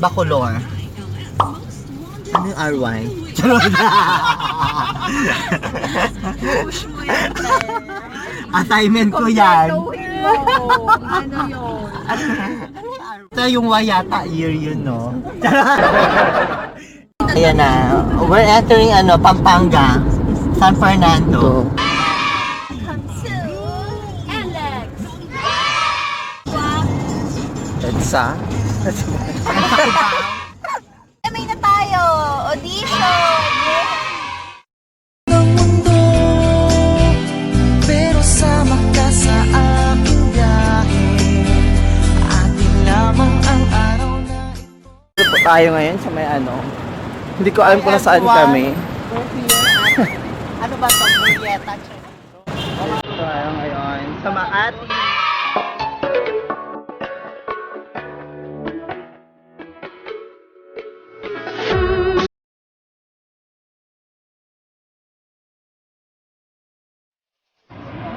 Bacolor. Ano yung RY? Charot. Assignment ko yan. Ano yun? Ito yung Y yata year yun, no? Ayan na. We're entering ano, Pampanga. San Fernando. Alex. EDSA. May na tayo. Audition. ng mundo Pero sama ka sa aking biyahe Atin lamang ang araw na ito po tayo ngayon sa may ano Hindi ko alam kung nasaan kami ano ba ito? Murieta. Ito tayo ngayon Sa Makati.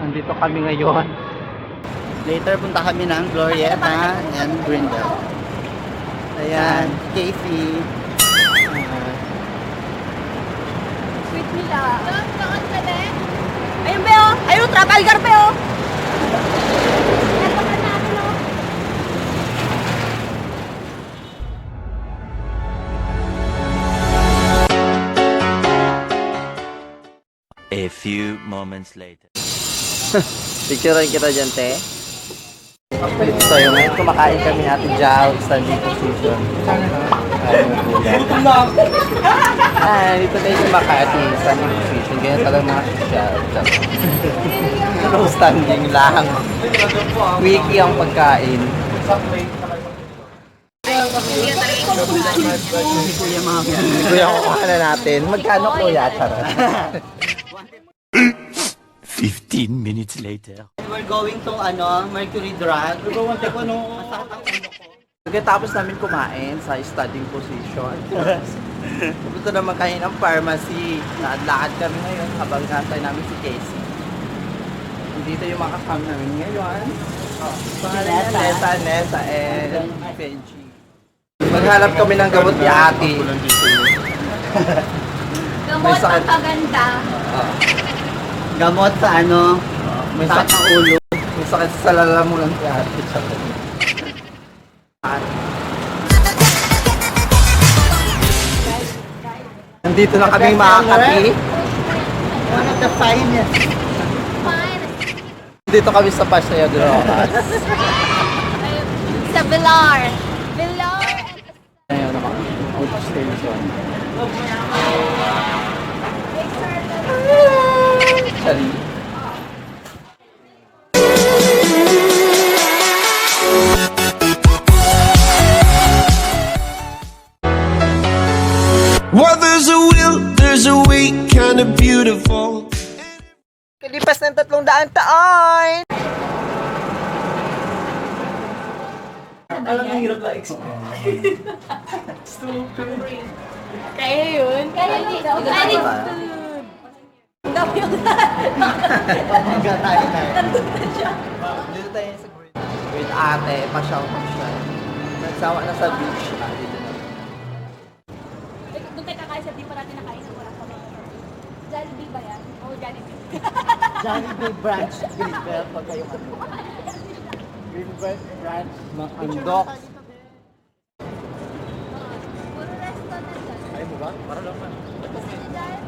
Nandito kami ngayon Later punta kami ng Glorieta and Grindel. Ayan, Casey. Sweet nila. Saan ka na? Ayun ba yun? Ayun, Trafalgar pa yun. Oh. A few moments later. Picturean kita dyan, te. Dito tayo ngayon. Kumakain kami ni Ate Jao, standing position. Ah, dito tayo sa Makati, standing position. Ganyan talagang mga social. Pero standing lang. Quickie ang pagkain. Kuya, kukuha na natin. Magkano kuya? Charot. 15 minutes later. We're going to ano, Mercury Drug. Masakit ang ulo ko. Pagkatapos namin kumain sa studying position, pupunta naman kayo ng pharmacy. Naadlakad kami ngayon habang nantay namin si Casey. Dito yung mga kasama namin ngayon. Oh, pangalan niya, Nessa, Nessa, and Benji. Maghanap kami ng gamot ni ate. Gamot ang paganda. Oh, Gamot sa ano, may sakit ang ulo. May sakit sa lalamunan si ate. Nandito na kami mga kapi. One of the finest. Fine. Dito kami sa Paseo de Rojas. Sa Villar. Villar. Ngayon naman, auto station. Sorry. Well, there's a will, there's a way, kinda beautiful. Kalipas ng tatlong daang taon! Kaya yun. Kaya yun. Kaya yun. Hanggang tayo tayo. Dito tayo sa green. With ate, pasyal pasyal. Nagsawa na sa beach. Ah, dito na. Doon tayo kakain sa di pa natin nakain ng walang kamay. Jollibee ba yan? Oo, Jollibee. Jollibee Branch Greenbelt. Pag kayo ano. Greenbelt Ranch, Macandok. Puro restaurant na dyan. Ay mo ba? Para lang man.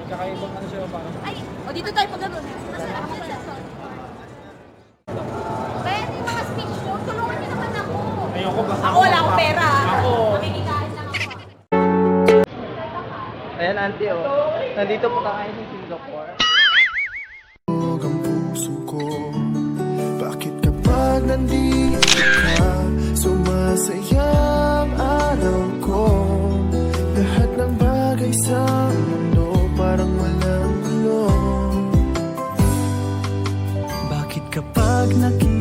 Kakaibang ano siya parang. Ay, o dito tayo pag pala. Kaya yung mga speech tulungan nyo naman ako. Ayoko ba? Ako wala akong pera. Ako. Makikikain lang ako. Ayan, auntie, oh. Nandito po tayo sa Singapore. Huwag ang puso ko Bakit kapag nandito nakikita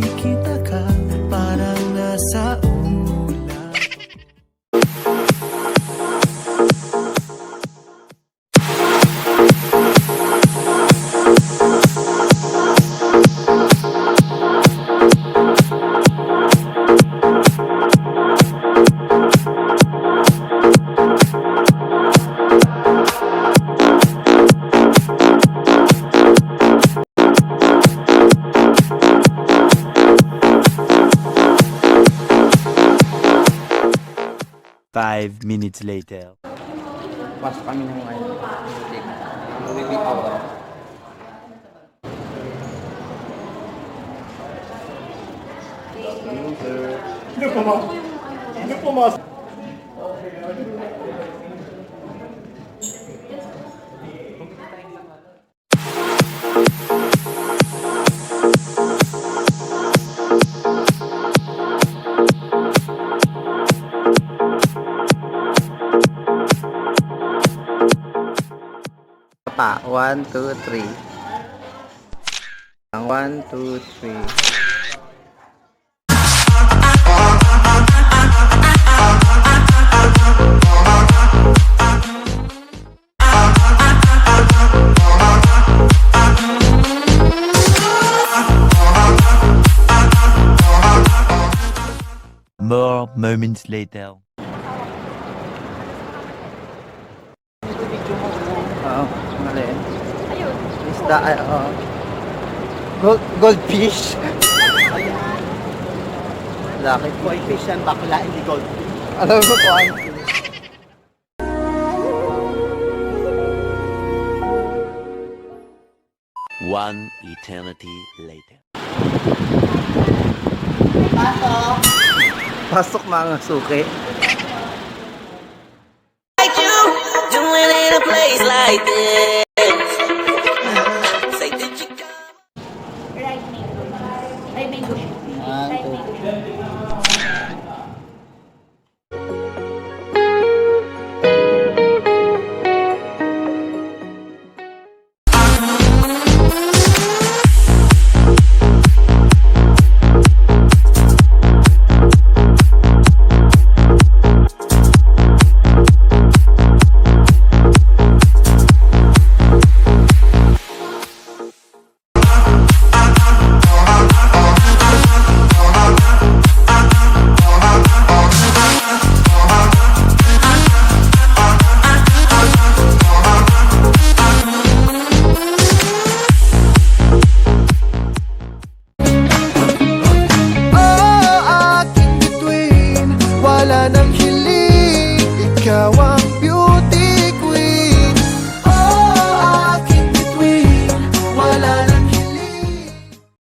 Five minutes later. Pasok kami ng ano. Louis Vuitton. Pa, one, two, three. Ang One, two, three. More moments later. Isda, ay, oo. Gold, goldfish. Laki. Goldfish yan, bakla, hindi goldfish. Alam mo ko? One eternity later. Pasok mga suki. like you doing in a place like this.